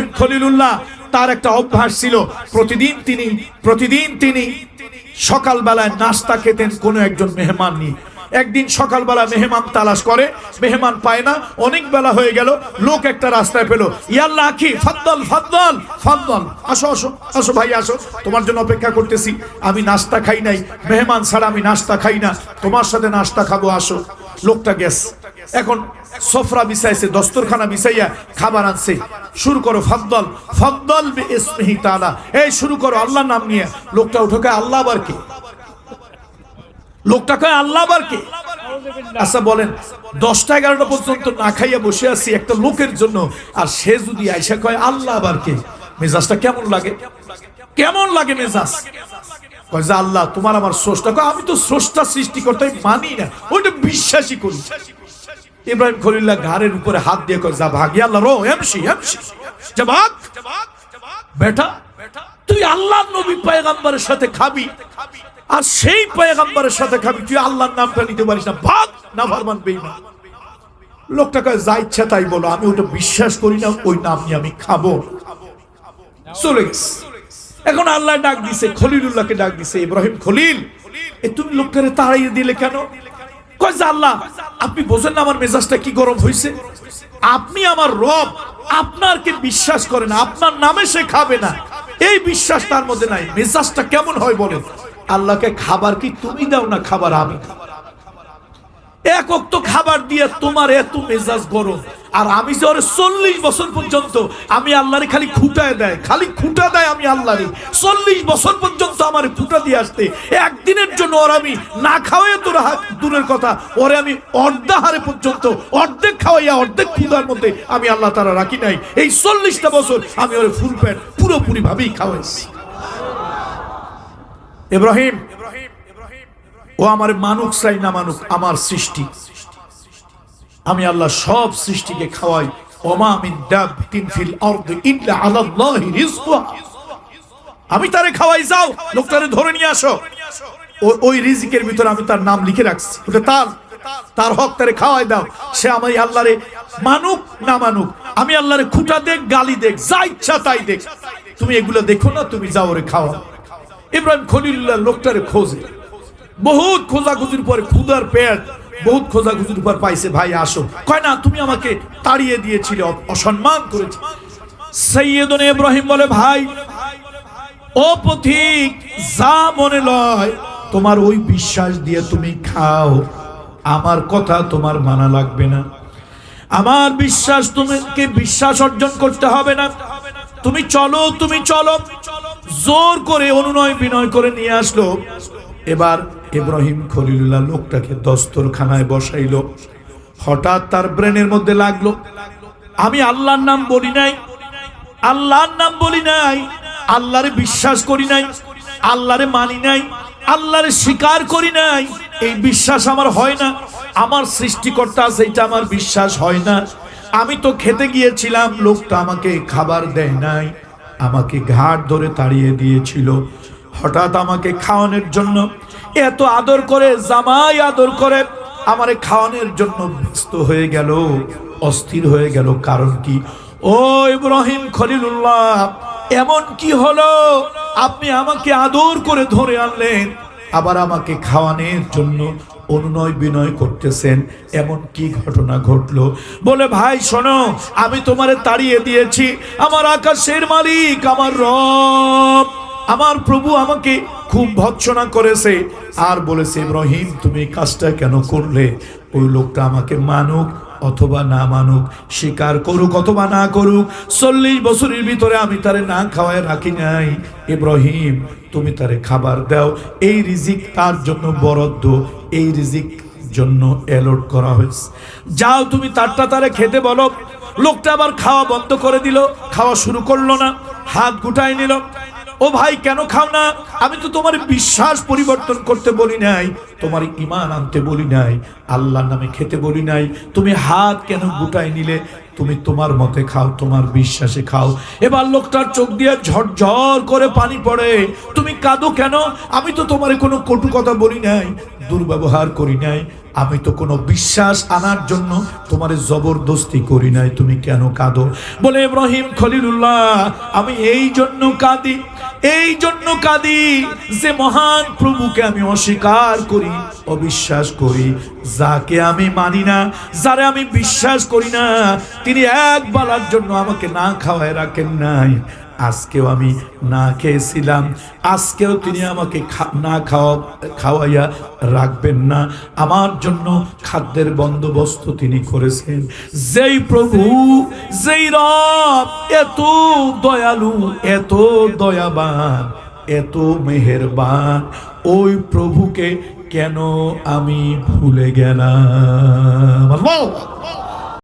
ইব্রাহিম খলিলুল্লাহ, তার একটা অভ্যাস ছিল। প্রতিদিন তিনি প্রতিদিন তিনি সকালবেলায় নাস্তা খেতেন কোনো একজন মেহমান নিয়ে। একদিন সকালবেলা মেহমান তালাশ করে, মেহমান পায় না, অনেক বেলা হয়ে গেল, লোক একটা রাস্তায় পেল ইয়াল্লা ফাদ্দল ফাদ্দল ফাদ্দল। আসো আসো আসো ভাই, আসো, তোমার জন্য অপেক্ষা করতেছি, আমি নাস্তা খাই নাই, মেহমান ছাড়া আমি নাস্তা খাই না, তোমার সাথে নাস্তা খাব, আসো। লোকটা গেস এখন সফরা বিছাইছে, দস্তরখানা বিছাইয়া খাবার আনছে। শুরু করো ফাদ্দল ফাদ্দল ইসমিহি তাআলা। এই শুরু করো, আল্লাহর নাম নিয়ে। লোকটা উঠে আল্লাহ আবার কে? লোকটা কয়, আল্লাহ আবার কে? আচ্ছা বলেন, দশটা এগারোটা পর্যন্ত না খাইয়া বসে আছি একটা লোকের জন্য, আর সে যদি আইসা কয়, আল্লাহ আবার কে? মেজাজটা কেমন লাগে? কেমন লাগে মেজাজ? কয় যে, আল্লাহ, তোমার আমার স্রষ্টা। কয়, আমি তো স্রষ্টা সৃষ্টিকর্তা মানি না, ওইটা বিশ্বাসই করি ইব্রাহিম খলিল্লাহ ঘাড়ের উপরে হাত দিয়ে কয়, যা ভাগ আল্লাহ রো এমসি এমসি ভাগ, বেটা, তুই আল্লাহ নবী পয়গাম্বরের সাথে খাবি আর সেই পয়গাম্বরের সাথে খাবি। তুই আল্লাহর নামটা নিতে পারিস না। ভাগ না ফারমান বেঈমান। লোকটা কয়, যা ইচ্ছা তাই বলো, আমি ওটা বিশ্বাস করি না, ওই নাম নিয়ে আমি খাব। চলে গেছে। এখন আল্লাহ ডাক দিছে, খলিলুল্লাহকে ডাক দিছে, ইব্রাহিম খলিল, এ তুমি লোকটারে তাড়াইয়ে দিলে কেন? যে আল্লাহ, আপনি বোঝেন না আমার মেজাজটা কি গরম হয়েছে আপনি আমার রব, আপনারকে বিশ্বাস আপনার নামে সে খাবে না। এই বিশ্বাস তার মধ্যে নাই। মেজাজটা কেমন হয় বলেন? আল্লাহকে খাবার কি তুমি দাও না খাবার আমি? এক খাবার দিয়ে তোমার এত মেজাজ গরম। আর আমি যে ওরে চল্লিশ বছর পর্যন্ত আমি আল্লাহরে খালি খুঁটায় দেয়, খালি খুঁটা দেয় আমি আল্লাহরে। চল্লিশ বছর পর্যন্ত আমার খুঁটা দিয়ে আসতে। একদিনের জন্য ওর আমি না খাওয়াই তোর হাত দূরের কথা, ওরে আমি অর্ধাহারে পর্যন্ত, অর্ধেক খাওয়াইয়া, অর্ধেক ক্ষুদার মধ্যে আমি আল্লাহ তারা রাখি নাই। এই চল্লিশটা বছর আমি ওরে ফুল প্যান্ট পুরোপুরি ভাবেই খাওয়াইছি। ইব্রাহিম, ও আমার মানুষ চাই না মানুষ আমার সৃষ্টি। আমি আল্লাহ সব সৃষ্টিকে খাওয়াই। ওমা মিন দাব্বিতিন ফিল আরদি ইল্লা আলাল্লাহি রিজকুহা। আমি তারে খাওয়াই, যাও, লোকটারে ধরে নিয়ে আসো। ওই রিজিকের ভিতরে আমি তার নাম লিখে রাখছি। ওটা তার তার হক তারে খাওয়াই দাও। সে আমি আল্লাহরে মানুক না মানুক, আমি আল্লাহরে খুঁটা দেখ, গালি দেখ, যা ইচ্ছা তাই দেখ। তুমি এগুলো দেখো না, তুমি যাও রে খাওয়া ইব্রাহিম খলিল্লাহ লোকটারে খোঁজে। বহুত খোঁজাখুঁজির পরে ক্ষুদার পেট বহুত খোঁজাখুঁজির পর পাইছে, ভাই, আসো। কয়, না, তুমি আমাকে তাড়িয়ে দিয়েছিলে অসম্মান করেছে। সৈয়দন ইব্রাহিম বলে, ভাই, ও পথিক, যা মনে লয়, তোমার ওই বিশ্বাস দিয়ে তুমি খাও। আমার কথা তোমার মানা লাগবে না। আমার বিশ্বাস তোমাকে বিশ্বাস অর্জন করতে হবে না। তুমি চলো তুমি চলো। জোর করে অনুনয় বিনয় করে নিয়ে আসলো। এবার ইব্রাহিম খলিলুল্লাহ লোকটাকে দস্তরখানায় বসাইলো। হঠাৎ তার ব্রেনের মধ্যে লাগল। আমি আল্লাহর নাম বলি নাই। আল্লাহর নাম বলি নাই। আল্লাহরে বিশ্বাস করি নাই। আল্লাহরে মানি নাই। আল্লাহরে স্বীকার করি নাই। এই বিশ্বাস আমার হয় না। আমার সৃষ্টিকর্তা আছে এটা আমার বিশ্বাস হয় না। আমি তো খেতে গিয়েছিলাম। লোকটা আমাকে খাবার দেয় নাই। আমাকে ঘাট ধরে তাড়িয়ে দিয়েছিল। হঠাৎ আমাকে খাওয়ানোর জন্য এত আদর করে, জামাই আদর করে, আমারে খাওয়ানোর জন্য ব্যস্ত হয়ে গেল, অস্থির হয়ে গেল। কারণ কি? ও ইব্রাহিম খলিলুল্লাহ, এমন কি হলো? আপনি আমাকে আদর করে ধরে আনলেন, আবার আমাকে খাওয়ানোর জন্য অনুনয় বিনয় করতেছেন। এমন কি ঘটনা ঘটলো? বলে, ভাই, শোনো, আমি তোমারে তাড়িয়ে দিয়েছি। আমার আকাশের মালিক, আমার রব। আমার প্রভু আমাকে খুব ভৎসনা করেছে আর বলেছে, ইব্রাহিম, তুমি কাজটা কেন করলে? ওই লোকটা আমাকে মানুক অথবা না মানুক, স্বীকার করুক অথবা না করুক, চল্লিশ বছরের ভিতরে আমি তারে না খাওয়ায় রাখি নাই। ইব্রাহিম, তুমি তারে খাবার দাও। এই রিজিক তার জন্য বরাদ্দ। এই রিজিক জন্য অ্যালট করা হয়েছে। যাও তুমি তারটা তারে খেতে বলো। লোকটা আবার খাওয়া বন্ধ করে দিল, খাওয়া শুরু করল না, হাত গুটাই নিল। ও ভাই, কেন খাও না? আমি তো তোমার বিশ্বাস পরিবর্তন করতে বলি নাই, তোমার ইমান আনতে বলি নাই, আল্লাহর নামে খেতে বলি নাই। তুমি হাত কেন গুটাই নিলে? তুমি তোমার মতে খাও, তোমার বিশ্বাসে খাও। এবার লোকটার চোখ দিয়ে ঝরঝর করে পানি পড়ে। তুমি কাঁদো কেন? আমি তো তোমার কোনো কটু কথা বলি নাই। দুর্ব্যবহার করি নাই। আমি তো কোনো বিশ্বাস আনার জন্য তোমার জবরদস্তি করি নাই। তুমি কেন কাঁদো? বলে ইব্রাহিম খলিলুল্লাহ, আমি এই জন্য কাঁদি, এই জন্য কাঁদি যে মহান প্রভুকে আমি অস্বীকার করি, অবিশ্বাস করি। যাকে আমি মানি না, যারে আমি বিশ্বাস করি না, তিনি এক বেলার জন্য আমাকে না খাওয়ায় রাখেন নাই। আজকেও আমি না খেয়েছিলাম। আজকেও তিনি আমাকে না খাওয়া, খাওয়াইয়া রাখবেন না। আমার জন্য খাদ্যের বন্দোবস্ত তিনি করেছেন। যেই প্রভু, যেই রব এত দয়ালু, এত দয়াবান, এত মেহেরবান, ওই প্রভুকে কেন আমি ভুলে গেলাম?